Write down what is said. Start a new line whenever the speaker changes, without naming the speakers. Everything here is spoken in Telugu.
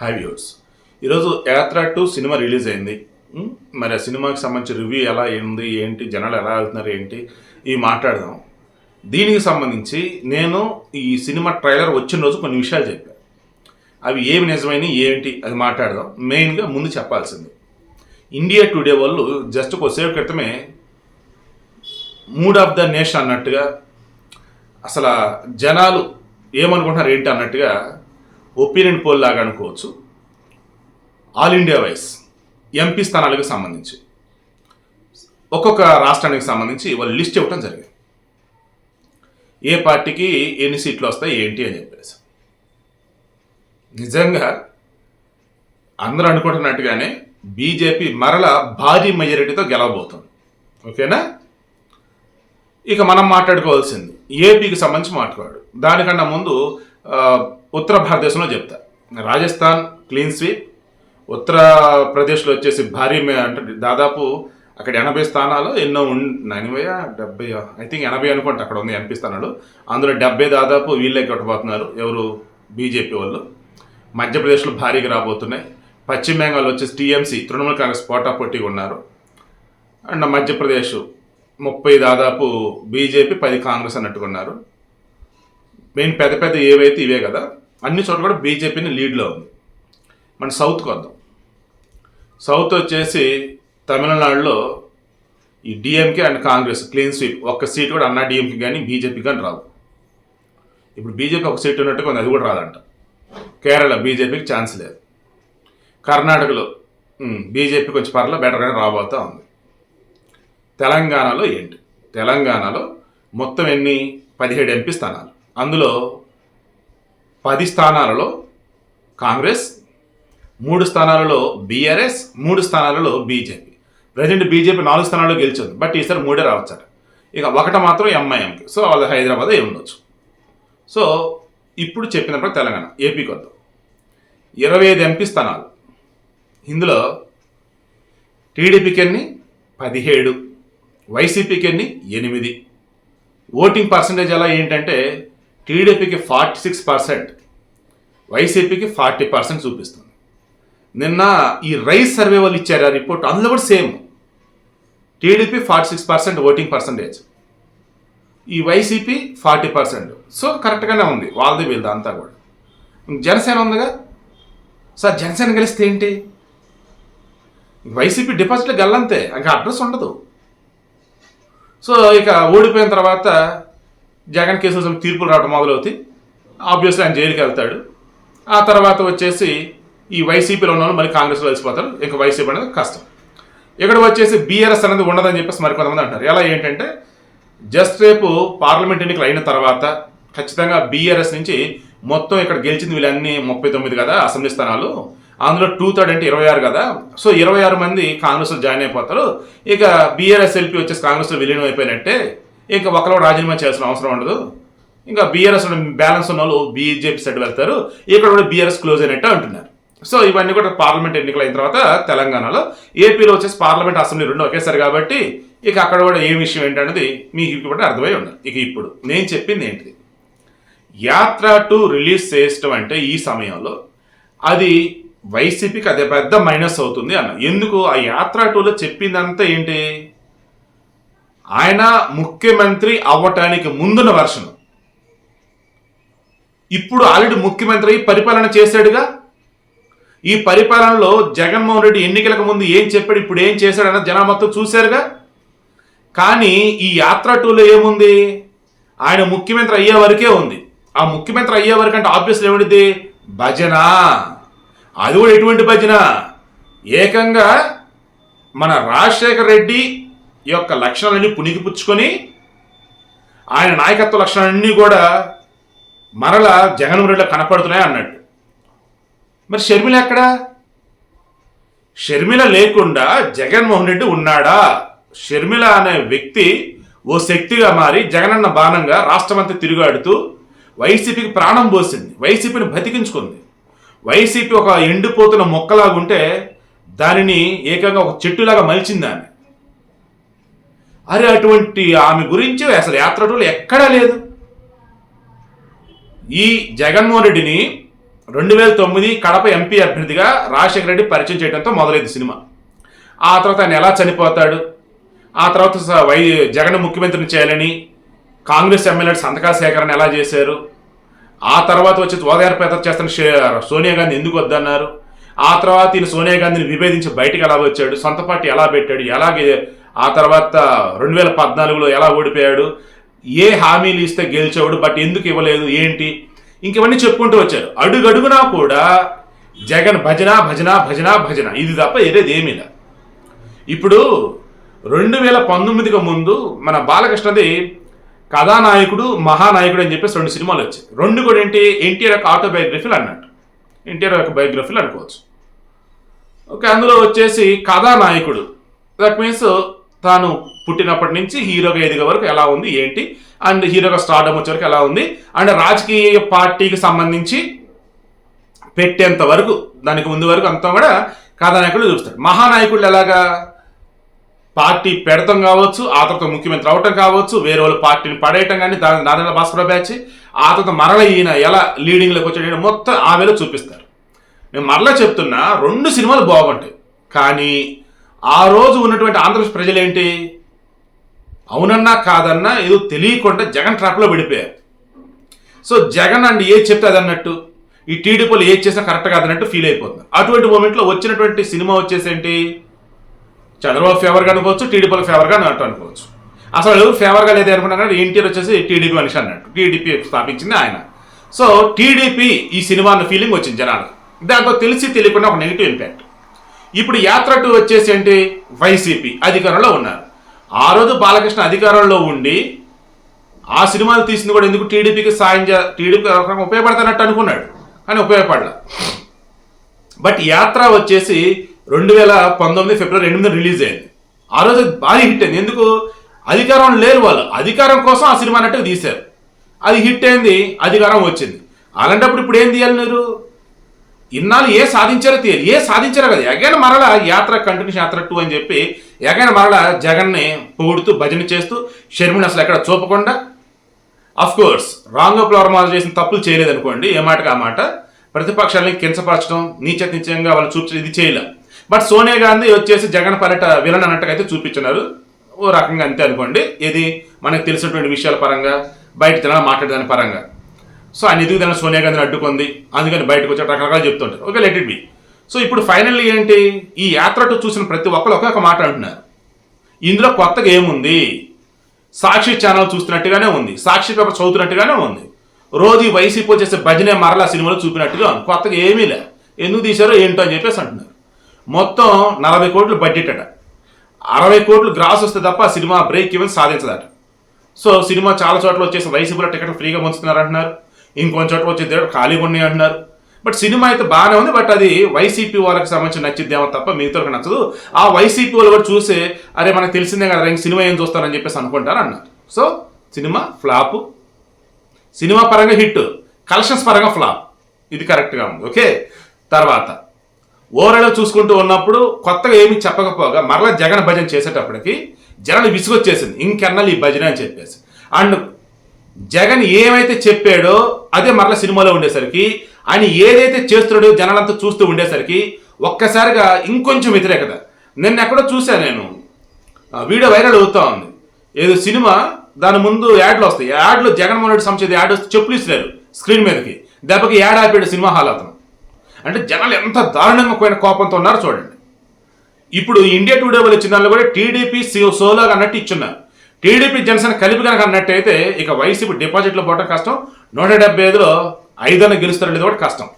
హై వ్యూర్స్ ఈరోజు యాత్ర టూ సినిమా రిలీజ్ అయింది. మరి ఆ సినిమాకి సంబంధించి రివ్యూ ఎలా ఏంది ఏంటి జనాలు ఎలా వెళ్తున్నారు ఏంటి ఇవి మాట్లాడదాం. దీనికి సంబంధించి నేను ఈ సినిమా ట్రైలర్ వచ్చిన రోజు కొన్ని విషయాలు చెప్పాను అవి ఏమి నిజమైనవి ఏంటి అది మాట్లాడదాం. మెయిన్గా ముందు చెప్పాల్సింది. ఇండియా టుడే వాళ్ళు జస్ట్ కొద్దిసేపు క్రితమే మూడ్ ఆఫ్ ద నేషన్ అన్నట్టుగా అసలు జనాలు ఏమనుకుంటున్నారు ఏంటి అన్నట్టుగా ఒపీనియన్ పోల్ లాగా అనుకోవచ్చు. ఆల్ ఇండియా వైస్ ఎంపీ స్థానాలకు సంబంధించి ఒక్కొక్క రాష్ట్రానికి సంబంధించి వాళ్ళు లిస్ట్ ఇవ్వటం జరిగింది. ఏ పార్టీకి ఎన్ని సీట్లు వస్తాయి ఏంటి అని చెప్పేసి. నిజంగా అందరూ అనుకుంటున్నట్టుగానే బీజేపీ మరల భారీ మెజారిటీతో గెలవబోతుంది. ఓకేనా? ఇక మనం మాట్లాడుకోవాల్సింది ఏపీకి సంబంధించి మాట్లాడు. దానికన్నా ముందు ఉత్తర భారతదేశంలో చెప్తా. Rajasthan clean sweep. ఉత్తరప్రదేశ్లో వచ్చేసి భారీ అంటే దాదాపు అక్కడ ఎనభై స్థానాలు ఎన్నో ఉన్ ఎనభై డెబ్బై ఐ థింక్ ఎనభై అనుకుంటే అక్కడ ఉంది ఎనభై స్థానాలు. అందులో డెబ్బై దాదాపు వీళ్ళే కొట్టబోతున్నారు ఎవరు? బీజేపీ వాళ్ళు. మధ్యప్రదేశ్లో భారీగా రాబోతున్నాయి. పశ్చిమ బెంగాల్ వచ్చేసి టీఎంసీ తృణమూల్ కాంగ్రెస్ పోటా పోటీగా ఉన్నారు. అండ్ మధ్యప్రదేశ్ ముప్పై దాదాపు బీజేపీ పది కాంగ్రెస్ అన్నట్టుకున్నారు మెయిన్ పెద్ద పెద్ద ఏవైతే ఇవే కదా అన్ని చోట్ల కూడా బీజేపీని లీడ్లో ఉంది. మన సౌత్కి వద్దాం. సౌత్ వచ్చేసి తమిళనాడులో ఈ DMK and Congress clean sweep ఒక్క సీట్ కూడా అన్నా డిఎంకే కానీ బీజేపీ కానీ రావు. ఇప్పుడు బీజేపీ ఒక సీట్ ఉన్నట్టుగా కొంత అది కూడా రాదంట. కేరళ బీజేపీకి ఛాన్స్ లేదు. కర్ణాటకలో బీజేపీ కొంచెం పర్ల బెటర్గానే రాబోతూ ఉంది. తెలంగాణలో ఏంటి? తెలంగాణలో మొత్తం ఎన్ని? పదిహేడు ఎంపీ స్థానాలు. అందులో పది స్థానాలలో కాంగ్రెస్ మూడు స్థానాలలో బీఆర్ఎస్ మూడు స్థానాలలో బీజేపీ. ప్రజెంట్ బీజేపీ నాలుగు స్థానాల్లో గెలిచింది. బట్ ఈసారి మూడే రావచ్చారు ఇక ఒకట మాత్రం ఎంఐఎంకి. సో వాళ్ళు హైదరాబాద్ ఏ ఉండొచ్చు. సో ఇప్పుడు చెప్పినప్పుడు తెలంగాణ ఏపీకి వద్దాం ఇరవై ఐదు ఎంపీ స్థానాలు. ఇందులో టీడీపీకి ఎన్ని? పదిహేడు. వైసీపీకి ఎన్ని? ఎనిమిది. ఓటింగ్ పర్సంటేజ్ ఎలా ఏంటంటే టీడీపీకి ఫార్టీ సిక్స్ పర్సెంట్ వైసీపీకి ఫార్టీ పర్సెంట్ చూపిస్తుంది. నిన్న ఈ రైస్ సర్వే వాళ్ళు ఇచ్చారు ఆ రిపోర్ట్ అందులో కూడా same. TDP forty six percent voting percentage. ఈ వైసీపీ ఫార్టీ పర్సెంట్. సో కరెక్ట్గానే ఉంది వాళ్ళది వీళ్ళది అంతా కూడా. జనసేన ఉందిగా? సార్ జనసేన గెలిస్తే ఏంటి? వైసీపీ డిపాజిట్లు గల్లంతే ఇంకా అడ్రస్ ఉండదు. సో ఇక ఓడిపోయిన తర్వాత జగన్ కేసు అసలు తీర్పులు రావడం మొదలవుతాయి. ఆబ్వియస్లీ ఆయన జైలుకి వెళ్తాడు. ఆ తర్వాత వచ్చేసి ఈ వైసీపీలో ఉన్న వాళ్ళు మళ్ళీ కాంగ్రెస్లో కలిసిపోతారు. ఇంకా వైసీపీ అనేది కష్టం. ఇక్కడ వచ్చేసి బీఆర్ఎస్ అనేది ఉండదని చెప్పేసి మరి కొంతమంది అంటారు. ఎలా ఏంటంటే జస్ట్ రేపు పార్లమెంట్ ఎన్నికలు అయిన తర్వాత ఖచ్చితంగా బీఆర్ఎస్ నుంచి మొత్తం ఇక్కడ గెలిచింది వీళ్ళన్నీ ముప్పై తొమ్మిది కదా అసెంబ్లీ స్థానాలు. అందులో టూ థర్డ్ అంటే ఇరవై ఆరు కదా. సో ఇరవై ఆరు మంది కాంగ్రెస్లో జాయిన్ అయిపోతారు. ఇక బీఆర్ఎస్ ఎల్పీ వచ్చేసి కాంగ్రెస్లో విలీనం అయిపోయినట్టే ఇంకా ఒకరు రాజీనామా చేయాల్సిన అవసరం ఉండదు. ఇంకా బీఆర్ఎస్ బ్యాలెన్స్ ఉన్న వాళ్ళు బీజేపీ సైడ్ వెళ్తారు ఇక్కడ కూడా బీఆర్ఎస్ క్లోజ్ అయినట్టు అంటున్నారు. సో ఇవన్నీ కూడా పార్లమెంట్ ఎన్నికలు అయిన తర్వాత తెలంగాణలో ఏపీలో వచ్చేసి పార్లమెంట్ అసెంబ్లీ రెండు ఒకేసారి కాబట్టి ఇక అక్కడ కూడా ఏ విషయం ఏంటనేది మీకు ఇప్పుడు అర్థమై ఉండాలి ఇక ఇప్పుడు నేను చెప్పింది ఏంటిది? యాత్ర టు రిలీజ్ చేయటం అంటే ఈ సమయంలో అది వైసీపీకి అదే పెద్ద మైనస్ అవుతుంది అన్న. ఎందుకు? ఆ యాత్ర టూలో చెప్పిందంతా ఏంటి? ఆయన ముఖ్యమంత్రి అవ్వటానికి ముందున్న వర్షం ఇప్పుడు ఆల్రెడీ ముఖ్యమంత్రి అయి పరిపాలన చేశాడుగా. ఈ పరిపాలనలో జగన్మోహన్ రెడ్డి ఎన్నికలకు ముందు ఏం చెప్పాడు ఇప్పుడు ఏం చేశాడన్న అన్నది జనం మొత్తం చూశారుగా. కానీ ఈ యాత్ర టూలో ఏముంది? ఆయన ముఖ్యమంత్రి అయ్యే వరకే ఉంది. ఆ ముఖ్యమంత్రి అయ్యే వరకు అంటే ఆబ్వియస్లీ ఏమిటిది భజన. అది కూడా ఎటువంటి భజన? ఏకంగా మన రాజశేఖర రెడ్డి యొక్క లక్షణాలన్నీ పుణికిపుచ్చుకొని ఆయన నాయకత్వ లక్షణాలన్నీ కూడా మరల జగన్ రెడ్డిలో కనపడుతున్నాయి అన్నట్టు మరి షర్మిల ఎక్కడా? షర్మిల లేకుండా జగన్మోహన్ రెడ్డి ఉన్నాడా? షర్మిల అనే వ్యక్తి ఓ శక్తిగా మారి జగనన్న బాణంగా రాష్ట్రమంతా తిరుగాడుతూ వైసీపీకి ప్రాణం పోసింది. వైసీపీని బతికించుకుంది. వైసీపీ ఒక ఎండిపోతున్న మొక్కలాగుంటే దానిని ఏకంగా ఒక చెట్టులాగా మలిచింది ఆమె అరే అటువంటి ఆమె గురించి అసలు యాత్రటులు ఎక్కడా లేదు. ఈ జగన్మోహన్ రెడ్డిని రెండు వేల తొమ్మిది కడప ఎంపీ అభ్యర్థిగా రాజశేఖర రెడ్డి పరిచయం చేయడంతో మొదలైంది సినిమా. ఆ తర్వాత ఆయన ఎలా చనిపోతాడు? ఆ తర్వాత స- వై జగన్ ముఖ్యమంత్రిని చేయాలని కాంగ్రెస్ ఎమ్మెల్యే సంతకాల సేకరణ ఎలా చేశారు? ఆ తర్వాత వచ్చి ఓదార్పేత చేస్తున్న సోనియా గాంధీ ఎందుకు వద్దన్నారు? ఆ తర్వాత ఈయన సోనియా గాంధీని విభేదించి బయటకు ఎలా వచ్చాడు? సొంత పార్టీ ఎలా పెట్టాడు? ఎలాగే ఆ తర్వాత రెండు వేల పద్నాలుగులో ఎలా ఓడిపోయాడు ఏ హామీలు ఇస్తే గెలిచాడు బట్ ఎందుకు ఇవ్వలేదు ఏంటి? ఇంకవన్నీ చెప్పుకుంటూ వచ్చారు. అడుగడుగునా కూడా జగన్ భజన భజన భజన భజన. ఇది తప్ప ఏదేది ఏమీ లేదు. ఇప్పుడు రెండు వేల పంతొమ్మిదికి ముందు మన బాలకృష్ణది కథానాయకుడు మహానాయకుడు అని చెప్పేసి రెండు సినిమాలు వచ్చాయి. రెండు కూడా ఏంటి? ఎన్టీఆర్ యొక్క ఆటోబయోగ్రఫీలు అన్నట్టు. ఎన్టీఆర్ యొక్క బయోగ్రఫీలు అనుకోవచ్చు. ఓకే అందులో వచ్చేసి కథానాయకుడు. దట్ మీన్స్ తాను పుట్టినప్పటి నుంచి హీరోగా ఎదిగే వరకు ఎలా ఉంది ఏంటి? అండ్ హీరోగా స్టార్డమ్ వచ్చే వరకు ఎలా ఉంది? అండ్ రాజకీయ పార్టీకి సంబంధించి పెట్టేంత వరకు దానికి ముందు వరకు అంతా కూడా కథానాయకుడు చూస్తాడు మహానాయకుడు ఎలాగా? పార్టీ పెడతాం కావచ్చు ఆ తర్వాత ముఖ్యమంత్రి అవటం కావచ్చు వేరే వాళ్ళు పార్టీని పడేయటం కానీ దాని నారాయణ భాస్కర బ్యాచ్ ఆ తర్వాత మరల ఈయన ఎలా లీడింగ్లోకి వచ్చాడు మొత్తం ఆమెలో చూపిస్తారు. నేను మరలా చెప్తున్నా రెండు సినిమాలు బాగుంటాయి. కానీ ఆ రోజు ఉన్నటువంటి ఆంధ్రప్రదేశ్ ప్రజలేంటి? అవునన్నా కాదన్నా ఏదో తెలియకుండా జగన్ ట్రాప్లో పడిపోయారు సో జగన్ అండ్ ఏది చెప్తే అదన్నట్టు ఈ టీడీపీలు ఏది చేసినా కరెక్ట్ కాదన్నట్టు ఫీల్ అయిపోతుంది. అటువంటి మూమెంట్లో వచ్చినటువంటి సినిమా వచ్చేసి ఏంటి? చంద్రబాబు ఫేవర్గా అనుకోవచ్చు టీడీపీల ఫేవర్గా అన్నట్టు అనుకోవచ్చు. అసలు ఎవరు ఫేవర్గా లేదు అనుకున్నా కానీ ఎన్టీఆర్ వచ్చేసి టీడీపీ మనిషి అన్నట్టు టీడీపీ స్థాపించింది ఆయన. సో టీడీపీ ఈ సినిమా అన్న ఫీలింగ్ వచ్చింది జనాలకు. దాంతో తెలిసి తెలియకుండా ఒక నెగిటివ్ ఇంపాక్ట్ ఇప్పుడు యాత్ర టూ వచ్చేసి ఏంటి? వైసీపీ అధికారంలో ఉన్నారు. ఆ రోజు బాలకృష్ణ అధికారంలో ఉండి ఆ సినిమాలు తీసింది కూడా ఎందుకు టీడీపీకి సాయం చే టీడీపీకి ఉపయోగపడతానట్టు అనుకున్నాడు. కానీ ఉపయోగపడలే. బట్ యాత్ర వచ్చేసి రెండు వేల పంతొమ్మిది ఫిబ్రవరి ఎనిమిది రిలీజ్ అయింది. ఆ రోజు భారీ హిట్ అయింది. ఎందుకు? అధికారం లేరు వాళ్ళు. అధికారం కోసం ఆ సినిమా అన్నట్టు తీశారు. అది హిట్ అయింది అధికారం వచ్చింది. అలాంటప్పుడు ఇప్పుడు ఏం తీయాలి మీరు? ఇన్నాళ్ళు ఏ సాధించారో తెలియదు. ఏ సాధించారో కదా. ఎగైన మరల యాత్ర కంటిన్యూస్ యాత్ర టూ అని చెప్పి ఎగైన మరల జగన్ని పొగుడుతూ భజన చేస్తూ షర్మిని అసలు ఎక్కడ చూపకుండా అఫ్ కోర్స్ రాంగో ప్లవర్మాలు చేసిన తప్పులు చేయలేదు అనుకోండి ఏ మాటకు ఆ మాట. ప్రతిపక్షాలని కించపరచడం నీచ వాళ్ళు చూపించడం ఇది చేయలే. బట్ సోనియా గాంధీ వచ్చేసి జగన్ పర్యట విలన్ అన్నట్టుగా అయితే చూపించినారు ఓ రకంగా అంతే అనుకోండి. ఇది మనకు తెలిసినటువంటి విషయాల పరంగా బయట జనాలు మాట్లాడేదాని పరంగా. సో ఆయన ఎదుగుదల సోనియా గాంధీని అడ్డుకుంది? అందుకని బయటకు వచ్చి రకరకాలు చెప్తుంటారు. Okay let it be so ఇప్పుడు ఫైనల్లీ ఏంటి? ఈ యాత్రటు చూసిన ప్రతి ఒక్కరు ఒక్కొక్క మాట అంటున్నారు. ఇందులో కొత్తగా ఏముంది? సాక్షి ఛానల్ చూస్తున్నట్టుగానే ఉంది. సాక్షి పేపర్ చదువుతున్నట్టుగానే ఉంది. రోజు వైసీపీ చేసే భజనే మరలా సినిమాలో చూపినట్టుగా ఉంది. కొత్తగా ఏమీ లే. ఎందుకు తీశారో ఏంటో అని చెప్పేసి అంటున్నారు. మొత్తం నలభై కోట్లు బడ్జెట్ అట. అరవై కోట్లు గ్రాస్ వస్తే తప్ప సినిమా బ్రేక్ ఈవెన్ సాధించదట. సో సినిమా చాలా చోట్ల వచ్చేసి వైసీపీలో టికెట్లు ఫ్రీగా పంచుతున్నారు అంటున్నారు ఇంకొన్ని చోట్ల వచ్చే దేవుడు ఖాళీగా ఉన్నాయి అంటున్నారు. బట్ సినిమా అయితే బాగానే ఉంది బట్ అది వైసీపీ వాళ్ళకి సంబంధించి నచ్చిద్దేమో తప్ప మిగతా నచ్చదు. ఆ వైసీపీ వాళ్ళు కూడా చూసే అరే మనకు తెలిసిందే కదా ఇంక సినిమా ఏం చూస్తారని చెప్పేసి అనుకుంటారు అన్నారు. So cinema flop. సినిమా పరంగా హిట్. కలెక్షన్స్ పరంగా ఫ్లాప్. ఇది కరెక్ట్గా ఉంది ఓకే? తర్వాత ఓవరాల్ చూసుకుంటూ ఉన్నప్పుడు కొత్తగా ఏమీ చెప్పకపోగా మరలా జగన్ భజన చేసేటప్పటికి జనాలు విసుగొచ్చేసింది. ఇంకెన్నాళ్ళు ఈ భజన అని చెప్పేసి. అండ్ జగన్ ఏమైతే చెప్పాడో అదే మరలా సినిమాలో ఉండేసరికి ఆయన ఏదైతే చేస్తున్నాడో జనాలంతా చూస్తూ ఉండేసరికి ఒక్కసారిగా ఇంకొంచెం వ్యతిరేకత. నిన్న ఎక్కడో చూశాను నేను. ఆ వీడియో వైరల్ అవుతా ఉంది. ఏదో సినిమా దాని ముందు యాడ్లు వస్తాయి. యాడ్లో జగన్మోహన్ రెడ్డి సంబంధించి యాడ్ వస్తే చెప్పులు ఇస్తున్నారు స్క్రీన్ మీదకి. దెబ్బకి యాడ్ ఆపాడు సినిమా హాల్ అతను అంటే జనాలు ఎంత దారుణంగా పోయిన కోపంతో ఉన్నారో చూడండి. ఇప్పుడు ఇండియా టుడే వాళ్ళు ఇచ్చిన దానిలో కూడా టీడీపీ సోలో అన్నట్టు ఇచ్చున్నారు. టీడీపీ జనసేన కలిపి కనుక అన్నట్టయితే ఇక వైసీపీ డిపాజిట్లు పోవడం కష్టం. నూట డెబ్బై ఐదులో ఐదన్న గెలుస్తారనేది కూడా కష్టం.